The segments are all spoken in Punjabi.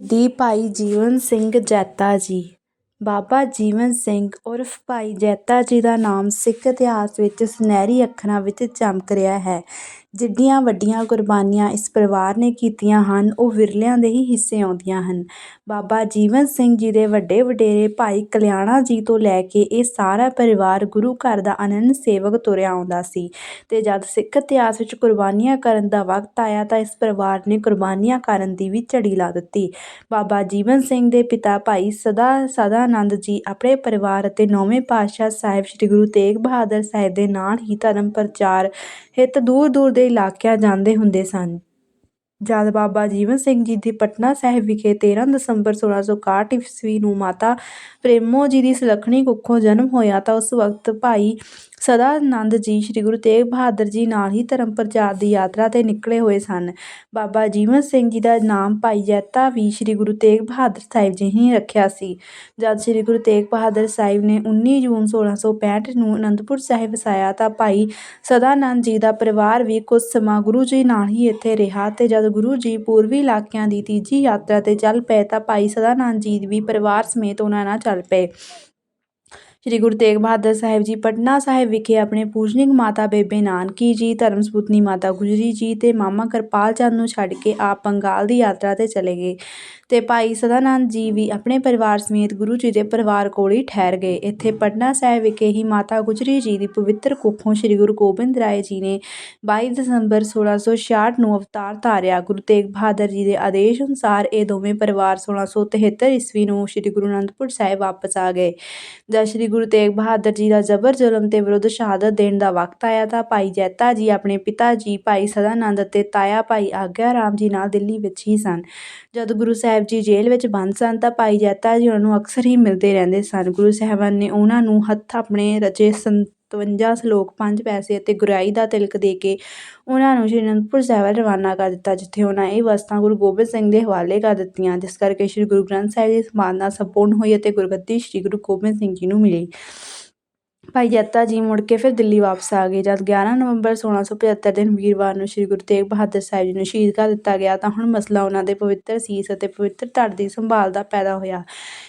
ਦੀ ਭਾਈ ਜੀਵਨ ਸਿੰਘ ਜੈਤਾ ਜੀ। ਬਾਬਾ ਜੀਵਨ ਸਿੰਘ ਉਰਫ ਭਾਈ ਜੈਤਾ ਜੀ ਦਾ ਨਾਮ ਸਿੱਖ ਇਤਿਹਾਸ ਵਿੱਚ ਸੁਨਹਿਰੀ ਅੱਖਰਾਂ ਵਿੱਚ ਚਮਕ ਰਿਹਾ ਹੈ। ਜਿੱਡੀਆਂ ਵੱਡੀਆਂ ਕੁਰਬਾਨੀਆਂ ਇਸ ਪਰਿਵਾਰ ਨੇ ਕੀਤੀਆਂ ਹਨ, ਉਹ ਵਿਰਲਿਆਂ ਦੇ ਹੀ ਹਿੱਸੇ ਆਉਂਦੀਆਂ ਹਨ। ਬਾਬਾ ਜੀਵਨ ਸਿੰਘ ਜੀ ਦੇ ਵੱਡੇ ਵਡੇਰੇ ਭਾਈ ਕਲਿਆਣਾ ਜੀ ਤੋਂ ਲੈ ਕੇ ਇਹ ਸਾਰਾ ਪਰਿਵਾਰ ਗੁਰੂ ਘਰ ਦਾ ਅਨੰਨ ਸੇਵਕ ਤੁਰਿਆ ਆਉਂਦਾ ਸੀ ਤੇ ਜਦ ਸਿੱਖ ਇਤਿਹਾਸ ਵਿੱਚ ਕੁਰਬਾਨੀਆਂ ਕਰਨ ਦਾ ਵਕਤ ਆਇਆ ਤਾਂ ਇਸ ਪਰਿਵਾਰ ਨੇ ਕੁਰਬਾਨੀਆਂ ਕਰਨ ਦੀ ਵੀ ਝੜੀ ਲਾ ਦਿੱਤੀ। ਬਾਬਾ ਜੀਵਨ ਸਿੰਘ ਦੇ ਪਿਤਾ ਭਾਈ ਸਦਾ ਸਦਾਨੰਦ ਜੀ ਆਪਣੇ ਪਰਿਵਾਰ ਅਤੇ ਨੌਵੇਂ ਪਾਤਸ਼ਾਹ ਸਾਹਿਬ ਸ੍ਰੀ ਗੁਰੂ ਤੇਗ ਬਹਾਦਰ ਸਾਹਿਬ ਦੇ ਨਾਲ ਹੀ ਧਰਮ ਪ੍ਰਚਾਰ ਹਿੱਤ ਦੂਰ ਦੂਰ ਦੇ ਇਲਾਕਿਆਂ ਜਾਂਦੇ ਹੁੰਦੇ ਸਨ। ਜਦ ਬਾਬਾ ਜੀਵਨ ਸਿੰਘ ਜੀ ਦੀ ਪਟਨਾ ਸਾਹਿਬ ਵਿਖੇ 13 ਦਸੰਬਰ 1661 ਈਸਵੀ ਨੂੰ ਮਾਤਾ ਪ੍ਰੇਮੋ ਜੀ ਦੀ ਸੁਲੱਖਣੀ ਕੁੱਖੋਂ ਜਨਮ ਹੋਇਆ ਤਾਂ ਉਸ ਵਕਤ ਭਾਈ ਸਦਾਨੰਦ ਜੀ ਸ੍ਰੀ ਗੁਰੂ ਤੇਗ ਬਹਾਦਰ ਜੀ ਨਾਲ ਹੀ ਧਰਮ ਪ੍ਰਚਾਰ ਦੀ ਯਾਤਰਾ ਤੇ ਨਿਕਲੇ ਹੋਏ ਸਨ। ਬਾਬਾ ਜੀਵਨ ਸਿੰਘ ਜੀ ਦਾ ਨਾਮ ਭਾਈ ਜੈਤਾ ਵੀ ਸ੍ਰੀ ਗੁਰੂ ਤੇਗ ਬਹਾਦਰ ਸਾਹਿਬ ਜੀ ਨੇ ਰੱਖਿਆ ਸੀ। ਜਦ ਸ੍ਰੀ ਗੁਰੂ ਤੇਗ ਬਹਾਦਰ ਸਾਹਿਬ ਨੇ 19 ਜੂਨ 1665 ਨੂੰ ਅਨੰਦਪੁਰ ਸਾਹਿਬ ਵਸਾਇਆ ਤਾਂ ਭਾਈ ਸਦਾਨੰਦ ਜੀ ਦਾ ਪਰਿਵਾਰ ਵੀ ਕੁਝ ਸਮਾਂ ਗੁਰੂ ਜੀ ਨਾਲ ਹੀ ਇੱਥੇ ਰਿਹਾ ਤੇ ਜਦ ਗੁਰੂ ਜੀ ਪੂਰਬੀ ਇਲਾਕਿਆਂ ਦੀ ਤੀਜੀ ਯਾਤਰਾ ਤੇ ਚੱਲ ਪਏ ਤਾਂ ਭਾਈ ਸਦਾਨੰਦ ਜੀ ਵੀ ਪਰਿਵਾਰ ਸਮੇਤ ਉਹਨਾਂ ਨਾਲ ਚੱਲ ਪਏ। ਸ੍ਰੀ ਗੁਰੂ ਤੇਗ ਬਹਾਦਰ ਸਾਹਿਬ ਜੀ ਪਟਨਾ ਸਾਹਿਬ ਵਿਖੇ ਆਪਣੇ ਪੂਜਨੀਕ ਮਾਤਾ ਬੇਬੇ ਨਾਨਕੀ ਜੀ, ਧਰਮ ਸੁਪੁੱਤਰੀ ਮਾਤਾ ਗੁਜਰੀ ਜੀ ਤੇ ਮਾਮਾ ਕਿਰਪਾਲ ਚੰਦ ਨੂੰ ਛੱਡ ਕੇ ਆਪ ਬੰਗਾਲ ਦੀ ਯਾਤਰਾ ਤੇ ਚਲੇ ਗਏ ਤੇ ਭਾਈ ਸਦਾਨੰਦ ਜੀ ਵੀ ਆਪਣੇ ਪਰਿਵਾਰ ਸਮੇਤ ਗੁਰੂ ਜੀ ਦੇ ਪਰਿਵਾਰ ਕੋਲ ਹੀ ਠਹਿਰ ਗਏ। ਇੱਥੇ ਪਟਨਾ ਸਾਹਿਬ ਵਿਖੇ ਹੀ ਮਾਤਾ ਗੁਜਰੀ ਜੀ ਦੀ ਪਵਿੱਤਰ ਕੁੱਖੋਂ ਸ੍ਰੀ ਗੁਰੂ ਗੋਬਿੰਦ ਰਾਏ ਜੀ ਨੇ 22 ਦਸੰਬਰ 1666 ਨੂੰ ਅਵਤਾਰ ਧਾਰਿਆ। ਗੁਰੂ ਤੇਗ ਬਹਾਦਰ ਜੀ ਦੇ ਆਦੇਸ਼ ਅਨੁਸਾਰ ਇਹ ਦੋਵੇਂ ਪਰਿਵਾਰ 1673 ਈਸਵੀ ਨੂੰ ਸ੍ਰੀ ਗੁਰੂ ਅਨੰਦਪੁਰ ਸਾਹਿਬ ਵਾਪਸ ਆ ਗਏ। ਜਦ ਸ੍ਰੀ ਗੁਰੂ ਤੇਗ ਬਹਾਦਰ ਜੀ ਦਾ ਜ਼ਬਰ ਜ਼ੁਲਮ ਤੇ ਵਿਰੁੱਧ ਸ਼ਹਾਦਤ ਦੇਣ ਦਾ ਵਕਤ ਆਇਆ ਤਾਂ ਭਾਈ ਜੈਤਾ ਜੀ ਆਪਣੇ ਪਿਤਾ ਜੀ, ਭਾਈ ਸਦਾਨੰਦ ਅਤੇ ਤਾਇਆ ਭਾਈ ਆਗਿਆ ਰਾਮ ਜੀ ਨਾਲ ਦਿੱਲੀ ਵਿੱਚ ਹੀ ਸਨ। ਜਦ ਗੁਰੂ ਸਾਹਿਬ ਜੀ ਜੇਲ੍ਹ ਵਿੱਚ ਬੰਦ ਸਨ ਤਾਂ ਭਾਈ ਜੈਤਾ ਜੀ ਉਹਨਾਂ ਨੂੰ ਅਕਸਰ ਹੀ ਮਿਲਦੇ ਰਹਿੰਦੇ ਸਨ। ਗੁਰੂ ਸਾਹਿਬਾਨ ਨੇ ਉਹਨਾਂ ਨੂੰ ਹੱਥ ਆਪਣੇ ਰਚੇ ਸਤਵੰਜਾ ਸਲੋਕ ਪੰਜ ਪੈਸੇ ਅਤੇ ਗੁਰਿਆਈ ਦਾ ਤਿਲਕ ਦੇ ਕੇ ਉਹਨਾਂ ਨੂੰ ਸ਼੍ਰੀ ਅਨੰਦਪੁਰ ਸਾਹਿਬ ਵੱਲ ਰਵਾਨਾ ਕਰ ਦਿੱਤਾ, ਜਿੱਥੇ ਉਹਨਾਂ ਇਹ ਵਸਤਾਂ ਗੁਰੂ ਗੋਬਿੰਦ ਸਿੰਘ ਦੇ ਹਵਾਲੇ ਕਰ ਦਿੱਤੀਆਂ, ਜਿਸ ਕਰਕੇ ਸ਼੍ਰੀ ਗੁਰੂ ਗ੍ਰੰਥ ਸਾਹਿਬ ਦੀ ਸਮਾਨਾ ਸੰਪੂਰਨ ਹੋਈ ਅਤੇ ਗੁਰਗੱਦੀ ਸ਼੍ਰੀ ਗੁਰੂ ਗੋਬਿੰਦ ਸਿੰਘ ਜੀ ਨੂੰ ਮਿਲੀ। ਭਾਈ ਜੈਤਾ ਜੀ ਮੁੜ ਕੇ ਫਿਰ ਦਿੱਲੀ ਵਾਪਸ ਆ ਗਏ। ਜਦ 11 ਨਵੰਬਰ 1675 ਦਿਨ ਵੀਰਵਾਰ ਨੂੰ ਸ੍ਰੀ ਗੁਰੂ ਤੇਗ ਬਹਾਦਰ ਸਾਹਿਬ ਜੀ ਨੂੰ ਸ਼ਹੀਦ ਕਰ ਦਿੱਤਾ ਗਿਆ ਤਾਂ ਹੁਣ ਮਸਲਾ ਉਹਨਾਂ ਦੇ ਪਵਿੱਤਰ ਸੀਸ ਅਤੇ ਪਵਿੱਤਰ ਧੜ ਦੀ ਸੰਭਾਲ ਦਾ ਪੈਦਾ ਹੋਇਆ।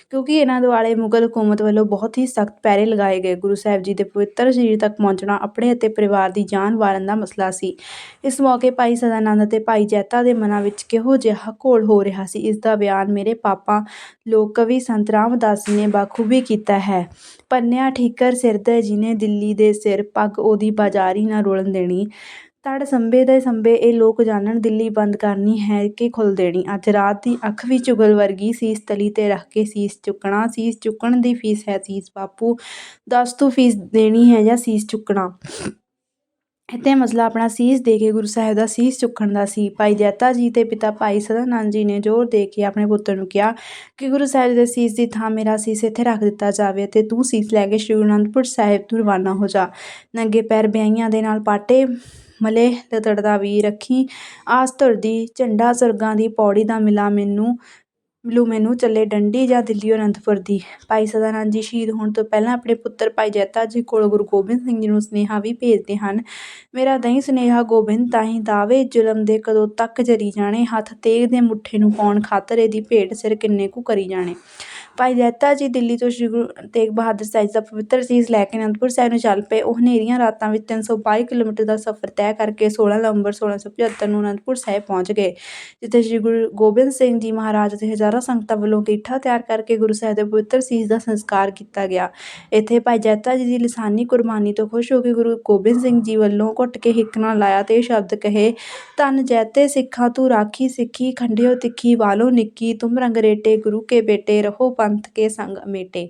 ਕਿਉਂਕਿ ਇਹਨਾਂ ਦੁਆਲੇ ਮੁਗਲ ਹਕੂਮਤ ਵੱਲੋਂ ਬਹੁਤ ਹੀ ਸਖਤ ਪੈਰੇ ਲਗਾਏ ਗਏ। ਗੁਰੂ ਸਾਹਿਬ ਜੀ ਦੇ ਪਵਿੱਤਰ ਸਰੀਰ ਤੱਕ ਪਹੁੰਚਣਾ ਆਪਣੇ ਅਤੇ ਪਰਿਵਾਰ ਦੀ ਜਾਨ ਵਾਰਨ ਦਾ ਮਸਲਾ ਸੀ। ਇਸ ਮੌਕੇ ਭਾਈ ਸਦਾਨੰਦ ਅਤੇ ਭਾਈ ਜੈਤਾ ਦੇ ਮਨਾਂ ਵਿੱਚ ਕਿਹੋ ਜਿਹਾ ਘੋਲ ਹੋ ਰਿਹਾ ਸੀ, ਇਸ ਦਾ ਬਿਆਨ ਮੇਰੇ ਪਾਪਾ ਲੋਕ ਕਵੀ ਸੰਤ ਰਾਮਦਾਸ ਜੀ ਨੇ ਬਾਖੂਬੀ ਕੀਤਾ ਹੈ। ਪੰਨਿਆ ਠੀਕਰ ਸਿਰ ਸਿਰਦੈ ਜਿਹਨੇ ਦਿੱਲੀ ਦੇ ਸਿਰ ਪੱਗ ਉਹਦੀ ਬਾਜ਼ਾਰੀ ਨਾ ਰੋਲਣ ਦੇਣੀ। ਤੜ ਸੰਬੇ ਦੇ ਸੰਬੇ ਇਹ ਲੋਕ ਜਾਣਨ ਦਿੱਲੀ ਬੰਦ ਕਰਨੀ ਹੈ ਕਿ ਖੁੱਲ ਦੇਣੀ। ਅੱਜ ਰਾਤ ਦੀ ਅੱਖ ਵੀ ਚੁਗਲ ਵਰਗੀ ਸੀਸ ਤਲੀ ਤੇ ਰੱਖ ਕੇ ਸੀਸ ਚੁੱਕਣਾ। ਸੀਸ ਚੁੱਕਣ ਦੀ ਫੀਸ ਹੈ ਸੀਸ। ਬਾਪੂ, ਦੱਸ ਤੂੰ ਫੀਸ ਦੇਣੀ ਹੈ ਜਾਂ ਸੀਸ ਚੁੱਕਣਾ? ਇੱਥੇ ਮਸਲਾ ਆਪਣਾ ਸੀਸ ਦੇ ਕੇ ਗੁਰੂ ਸਾਹਿਬ ਦਾ ਸੀਸ ਚੁੱਕਣ ਦਾ ਸੀ। ਭਾਈ ਜੈਤਾ ਜੀ ਤੇ ਪਿਤਾ ਭਾਈ ਸਦਾਨੰਦ ਜੀ ਨੇ ਜ਼ੋਰ ਦੇ ਕੇ ਆਪਣੇ ਪੁੱਤਰ ਨੂੰ ਕਿਹਾ ਕਿ ਗੁਰੂ ਸਾਹਿਬ ਦੇ ਸੀਸ ਦੀ ਥਾਂ ਮੇਰਾ ਸੀਸ ਇੱਥੇ ਰੱਖ ਦਿੱਤਾ ਜਾਵੇ ਤੇ ਤੂੰ ਸੀਸ ਲੈ ਕੇ ਸ਼੍ਰੀ ਅਨੰਦਪੁਰ ਸਾਹਿਬ ਤੋਂ ਰਵਾਨਾ ਹੋ ਜਾ। ਨੰਗੇ ਪੈਰ ਬਿਆਈਆਂ ਦੇ ਨਾਲ ਪਾਟੇ ਮਲੇ ਲਤੜਦਾ ਵੀ ਰੱਖੀ। ਆਸ ਧੁਰਦੀ ਝੰਡਾ ਸੁਰਗਾਂ ਦੀ ਪੌੜੀ ਦਾ ਮਿਲਾ ਮੈਨੂੰ ਮਿਲੂ ਮੈਨੂੰ ਚੱਲੇ ਡੰਡੀ ਜਾਂ ਦਿੱਲੀ ਅਨੰਦਪੁਰ ਦੀ। ਭਾਈ ਸਦਾਨੰਦ ਜੀ ਸ਼ਹੀਦ ਹੋਣ ਤੋਂ ਪਹਿਲਾਂ ਆਪਣੇ ਪੁੱਤਰ ਭਾਈ ਜੈਤਾ ਜੀ ਕੋਲ ਗੁਰੂ ਗੋਬਿੰਦ ਸਿੰਘ ਜੀ ਨੂੰ ਸੁਨੇਹਾ ਵੀ ਭੇਜਦੇ ਹਨ। ਮੇਰਾ ਦਹੀਂ ਸੁਨੇਹਾ ਗੋਬਿੰਦ ਤਾਹੀਂ ਦਾਵੇ ਜ਼ੁਲਮ ਦੇ ਕਦੋਂ ਤੱਕ ਜਰੀ ਜਾਣੇ, ਹੱਥ ਤੇਗ ਦੇ ਮੁੱਠੇ ਨੂੰ ਪਾਉਣ ਖਾਤਰ ਇਹਦੀ ਭੇਟ ਸਿਰ ਕਿੰਨੇ ਕੁ ਕਰੀ ਜਾਣੇ। ਭਾਈ ਜੈਤਾ ਜੀ ਦਿੱਲੀ ਤੋਂ ਸ਼੍ਰੀ ਗੁਰੂ ਤੇਗ ਬਹਾਦਰ ਸਾਹਿਬ ਦਾ ਪਵਿੱਤਰ ਸੀਸ ਲੈ ਕੇ ਅਨੰਦਪੁਰ ਸਾਹਿਬ ਨੂੰ ਚੱਲ ਪਏ। ਉਹ ਹਨੇਰੀਆਂ ਰਾਤਾਂ ਵਿੱਚ 322 ਕਿਲੋਮੀਟਰ ਦਾ ਸਫ਼ਰ ਤੈਅ ਕਰਕੇ 16 ਨਵੰਬਰ 1675 ਨੂੰ ਅਨੰਦਪੁਰ ਸਾਹਿਬ ਪਹੁੰਚ ਗਏ, ਜਿੱਥੇ ਸ਼੍ਰੀ ਗੁਰੂ ਗੋਬਿੰਦ ਸਿੰਘ ਜੀ ਮਹਾਰਾਜ ਅਤੇ ਹਜ਼ਾਰਾਂ ਸੰਗਤਾਂ ਵੱਲੋਂ ਕੀਠਾ ਤਿਆਰ ਕਰਕੇ ਗੁਰੂ ਸਾਹਿਬ ਦੇ ਪਵਿੱਤਰ ਸੀਸ ਦਾ ਸੰਸਕਾਰ ਕੀਤਾ ਗਿਆ। ਇੱਥੇ ਭਾਈ ਜੈਤਾ ਜੀ ਦੀ ਲਿਸਾਨੀ ਕੁਰਬਾਨੀ ਤੋਂ ਖੁਸ਼ ਹੋ ਕੇ ਗੁਰੂ ਗੋਬਿੰਦ ਸਿੰਘ ਜੀ ਵੱਲੋਂ ਘੁੱਟ ਕੇ ਹਿੱਕ ਨਾਲ ਲਾਇਆ ਤੇ ਇਹ ਸ਼ਬਦ ਕਹੇ, ਧੰਨ ਜੈਤੇ ਸਿੱਖਾਂ ਤੂੰ ਰਾਖੀ ਸਿੱਖੀ, ਖੰਡਿਓ ਤਿੱਖੀ, ਵਾਲੋ ਨਿੱਕੀ, ਤੁਮ ਰੰਗਰੇਟੇ ਗੁਰੂ ਕੇ ਬੇਟੇ ਰਹੋ ਪੰਥ ਕੇ ਸੰਗ ਮੇਟੇ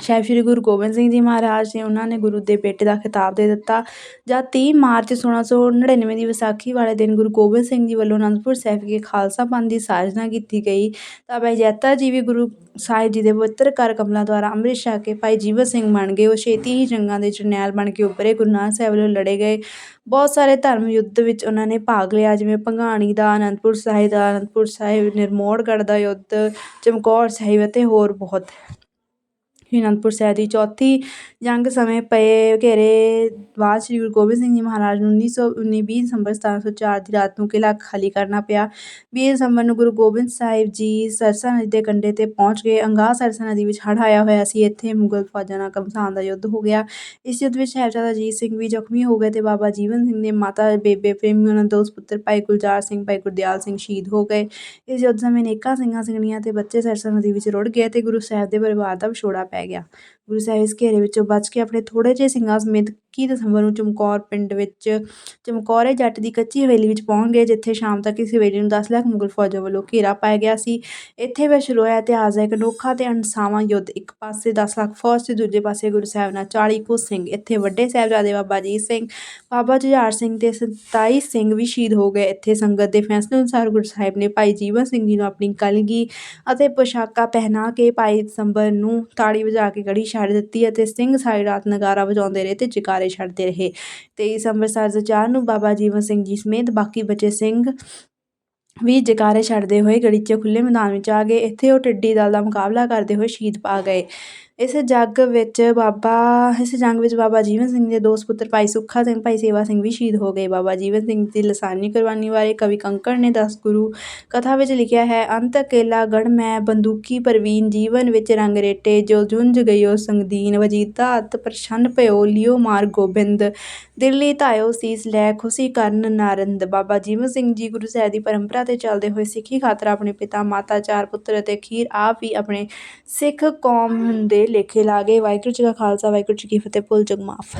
ਸਾਹਿਬ ਸ੍ਰੀ ਗੁਰੂ ਗੋਬਿੰਦ ਸਿੰਘ ਜੀ ਮਹਾਰਾਜ ਨੇ ਉਹਨਾਂ ਨੇ ਗੁਰੂ ਦੇ ਬੇਟੇ ਦਾ ਖਿਤਾਬ ਦੇ ਦਿੱਤਾ, ਜਾਂ ਤੀਹ ਮਾਰਚ 1699 ਦੀ ਵਿਸਾਖੀ ਵਾਲੇ ਦਿਨ ਗੁਰੂ ਗੋਬਿੰਦ ਸਿੰਘ ਜੀ ਵੱਲੋਂ ਅਨੰਦਪੁਰ ਸਾਹਿਬ ਵਿਖੇ ਖਾਲਸਾ ਪੰਥ ਦੀ ਸਾਜਨਾ ਕੀਤੀ ਗਈ। ਤਾਂ ਭਾਈ ਜੈਤਾ ਜੀ ਵੀ ਗੁਰੂ ਸਾਹਿਬ ਜੀ ਦੇ ਪਵਿੱਤਰ ਕਰ ਕਮਲਾਂ ਦੁਆਰਾ ਅੰਮ੍ਰਿਤ ਛਕ ਕੇ ਭਾਈ ਜੀਵਨ ਸਿੰਘ ਬਣ ਗਏ। ਉਹ ਛੇਤੀ ਹੀ ਜੰਗਾਂ ਦੇ ਜਰਨੈਲ ਬਣ ਕੇ ਉੱਭਰੇ। ਗੁਰੂ ਨਾਨਕ ਸਾਹਿਬ ਵੱਲੋਂ ਲੜੇ ਗਏ। ਬਹੁਤ ਸਾਰੇ ਧਰਮ ਯੁੱਧ ਵਿੱਚ ਉਹਨਾਂ ਨੇ ਭਾਗ ਲਿਆ। ਜਿਵੇਂ ਭੰਗਾਣੀ ਦਾ, ਅਨੰਦਪੁਰ ਸਾਹਿਬ ਦਾ, ਅਨੰਦਪੁਰ ਸਾਹਿਬ, ਨਿਰਮੋੜਗੜ੍ਹ ਦਾ ਯੁੱਧ, ਚਮਕੌਰ ਸਾਹਿਬ ਅਤੇ ਹੋਰ ਬਹੁਤ। ਸ਼੍ਰੀ ਅਨੰਦਪੁਰ ਸਾਹਿਬ ਦੀ ਚੌਥੀ ਜੰਗ ਸਮੇਂ ਪਏ ਘੇਰੇ ਬਾਅਦ ਸ਼੍ਰੀ ਗੁਰੂ ਗੋਬਿੰਦ ਸਿੰਘ ਜੀ ਮਹਾਰਾਜ ਨੂੰ ਉੱਨੀ ਸੌ ਉੱਨੀ ਵੀਹ ਦਸੰਬਰ ਸਤਾਰ੍ਹਾਂ ਸੌ ਚਾਰ ਦੀ ਰਾਤ ਨੂੰ ਕਿਲ੍ਹਾ ਖਾਲੀ ਕਰਨਾ ਪਿਆ। ਵੀਹ ਦਸੰਬਰ ਨੂੰ ਗੁਰੂ ਗੋਬਿੰਦ ਸਾਹਿਬ ਜੀ ਸਰਸਾ ਨਦੀ ਦੇ ਕੰਢੇ 'ਤੇ ਪਹੁੰਚ ਗਏ। ਅਗਾਂਹ ਸਰਸਾ ਨਦੀ ਵਿੱਚ ਹੜ੍ਹ ਆਇਆ ਹੋਇਆ ਸੀ। ਇੱਥੇ ਮੁਗਲ ਫੌਜਾਂ ਨਾਲ ਘਮਸਾਨ ਦਾ ਯੁੱਧ ਹੋ ਗਿਆ। ਇਸ ਯੁੱਧ ਵਿੱਚ ਸਾਹਿਬਜ਼ਾਦਾ ਅਜੀਤ ਸਿੰਘ ਵੀ ਜ਼ਖਮੀ ਹੋ ਗਏ ਅਤੇ ਬਾਬਾ ਜੀਵਨ ਸਿੰਘ ਦੇ ਮਾਤਾ ਬੇਬੇ ਪ੍ਰੇਮੀ ਉਹਨਾਂ ਦੇ ਦੋ ਸਪੁੱਤਰ ਭਾਈ ਗੁਲਜ਼ਾਰ ਸਿੰਘ, ਭਾਈ ਗੁਰਦਿਆਲ ਸਿੰਘ ਸ਼ਹੀਦ ਹੋ ਗਏ। ਇਸ ਯੁੱਧ ਸਮੇਂ ਅਨੇਕਾਂ ਸਿੰਘਾਂ, ਸਿੰਘਣੀਆਂ ਅਤੇ ਬੱਚੇ ਸਰਸਾ ਨਦੀ ਵਿੱਚ ਰੁੜ ਗਏ ਅਤੇ ਗੁਰੂ ਸਾਹਿਬ ਦੇ ਪਰਿਵਾਰ ਦਾ ਵਿਛੋੜਾ ਪੈ ਗਿਆ ਗੁਰੂ ਸਾਹਿਬ ਇਸ ਘੇਰੇ ਵਿੱਚੋਂ ਬਚ ਕੇ ਆਪਣੇ ਥੋੜ੍ਹੇ ਜਿਹੇ ਸਿੰਘਾਂ ਸਮੇਤ ਇੱਕੀ ਦਸੰਬਰ ਨੂੰ ਚਮਕੌਰ ਪਿੰਡ ਵਿੱਚ, ਚਮਕੌਰੇ ਜੱਟ ਦੀ ਕੱਚੀ ਹਵੇਲੀ ਵਿੱਚ ਪਹੁੰਚ ਗਏ, ਜਿੱਥੇ ਸ਼ਾਮ ਤੱਕ ਇਸ ਹਵੇਲੀ ਨੂੰ ਦਸ ਲੱਖ ਮੁਗਲ ਫੌਜਾਂ ਵੱਲੋਂ ਘੇਰਾ ਪਾਇਆ ਗਿਆ ਸੀ। ਇੱਥੇ ਫਿਰ ਇਤਿਹਾਸ ਦਾ ਇੱਕ ਅਨੋਖਾ ਅਤੇ ਅਣਸਾਵਾਂ ਯੁੱਧ, ਇੱਕ ਪਾਸੇ ਦਸ ਲੱਖ ਫੌਜ ਅਤੇ ਦੂਜੇ ਪਾਸੇ ਗੁਰੂ ਸਾਹਿਬ ਨਾਲ ਚਾਲੀ ਕੁ ਸਿੰਘ, ਇੱਥੇ ਵੱਡੇ ਸਾਹਿਬਜ਼ਾਦੇ ਬਾਬਾ ਅਜੀਤ ਸਿੰਘ, ਬਾਬਾ ਜੁਝਾਰ ਸਿੰਘ ਤੇ ਸਤਾਈ ਸਿੰਘ ਵੀ ਸ਼ਹੀਦ ਹੋ ਗਏ। ਇੱਥੇ ਸੰਗਤ ਦੇ ਫੈਸਲੇ ਅਨੁਸਾਰ ਗੁਰੂ ਸਾਹਿਬ ਨੇ ਭਾਈ ਜੀਵਨ ਸਿੰਘ ਜੀ ਨੂੰ ਆਪਣੀ ਕਲਗੀ ਅਤੇ ਪੋਸ਼ਾਕਾਂ ਪਹਿਨਾ ਕੇ ਭਾਈ ਦਸੰਬਰ ਨੂੰ ਤਾੜੀ ਵਜਾ ਕੇ ਗੜੀ ਛੱਡ ਦਿੱਤੀ ਅਤੇ ਸਿੰਘ ਸਾਰੀ ਰਾਤ ਨਗਾਰਾ ਵਜਾਉਂਦੇ ਰਹੇ ਤੇ ਜੈਕਾਰੇ ਛੱਡਦੇ ਰਹੇ। ਤੇ ਇਸ ਅੰਮ੍ਰਿਤਸਰ ਸੌ ਚਾਰ ਨੂੰ ਬਾਬਾ ਜੀਵਨ ਸਿੰਘ ਜੀ ਸਮੇਤ ਬਾਕੀ ਬਚੇ ਸਿੰਘ ਵੀ ਜੈਕਾਰੇ ਛੱਡਦੇ ਹੋਏ ਗੜੀਚੇ ਖੁੱਲੇ ਮੈਦਾਨ ਵਿੱਚ ਆ ਗਏ। ਇੱਥੇ ਉਹ ਟਿੱਡੀ ਦਲ ਦਾ ਮੁਕਾਬਲਾ ਕਰਦੇ ਹੋਏ ਸ਼ਹੀਦ ਪਾ ਗਏ। ਇਸ ਜੱਗ ਵਿੱਚ ਬਾਬਾ, ਇਸ ਜੰਗ ਵਿੱਚ ਬਾਬਾ ਜੀਵਨ ਸਿੰਘ ਦੇ ਦੋ ਸਪੁੱਤਰ ਭਾਈ ਸੁੱਖਾ ਸਿੰਘ, ਭਾਈ ਸੇਵਾ ਸਿੰਘ ਵੀ ਸ਼ਹੀਦ ਹੋ ਗਏ। ਬਾਬਾ ਜੀਵਨ ਸਿੰਘ ਦੀ ਲਸਾਨੀ ਕੁਰਬਾਨੀ ਬਾਰੇ ਕਵੀ ਕੰਕੜ ਨੇ ਦਸ ਗੁਰੂ ਕਥਾ ਵਿੱਚ ਲਿਖਿਆ ਹੈ, ਅੰਤ ਅਕੇਲਾ ਗੜ ਮੈਂ ਬੰਦੂਕੀ ਪ੍ਰਵੀਨ ਜੀਵਨ ਵਿੱਚ ਰੰਗ ਰੇਟੇ, ਜੋ ਜੁੰਝ ਗਇਓ ਸੰਗਦੀਨ ਵਜੀਦਾ, ਅਤ ਪ੍ਰਸੰਨ ਭਇਓ ਲਿਓ ਮਾਰ ਗੋਬਿੰਦ। ਦਿੱਲੀ ਧਾਇਓ ਸੀਸ ਲੈ, ਖੁਸ਼ੀ ਕਰਨ ਨਾਰੰਦ। ਬਾਬਾ ਜੀਵਨ ਸਿੰਘ ਜੀ ਗੁਰੂ ਸਾਹਿਬ ਦੀ ਪਰੰਪਰਾ ਤੇ ਚੱਲਦੇ ਹੋਏ ਸਿੱਖੀ ਖਾਤਰ ਆਪਣੇ ਪਿਤਾ, ਮਾਤਾ, ਚਾਰ ਪੁੱਤਰ ਅਤੇ ਅਖੀਰ ਆਪ ਵੀ ਆਪਣੇ ਸਿੱਖ ਕੌਮ ਦੇ ਲੇਖੇ ਲਾਗੇ ਵਾਹਿਗੁਰੂ ਜੀ ਕਾ ਖਾਲਸਾ ਵਾਹਿਗੁਰੂ ਜੀ ਕੀ ਫਤਿਹ ਭੁੱਲ ਚੁੱਕ ਮਾਫ।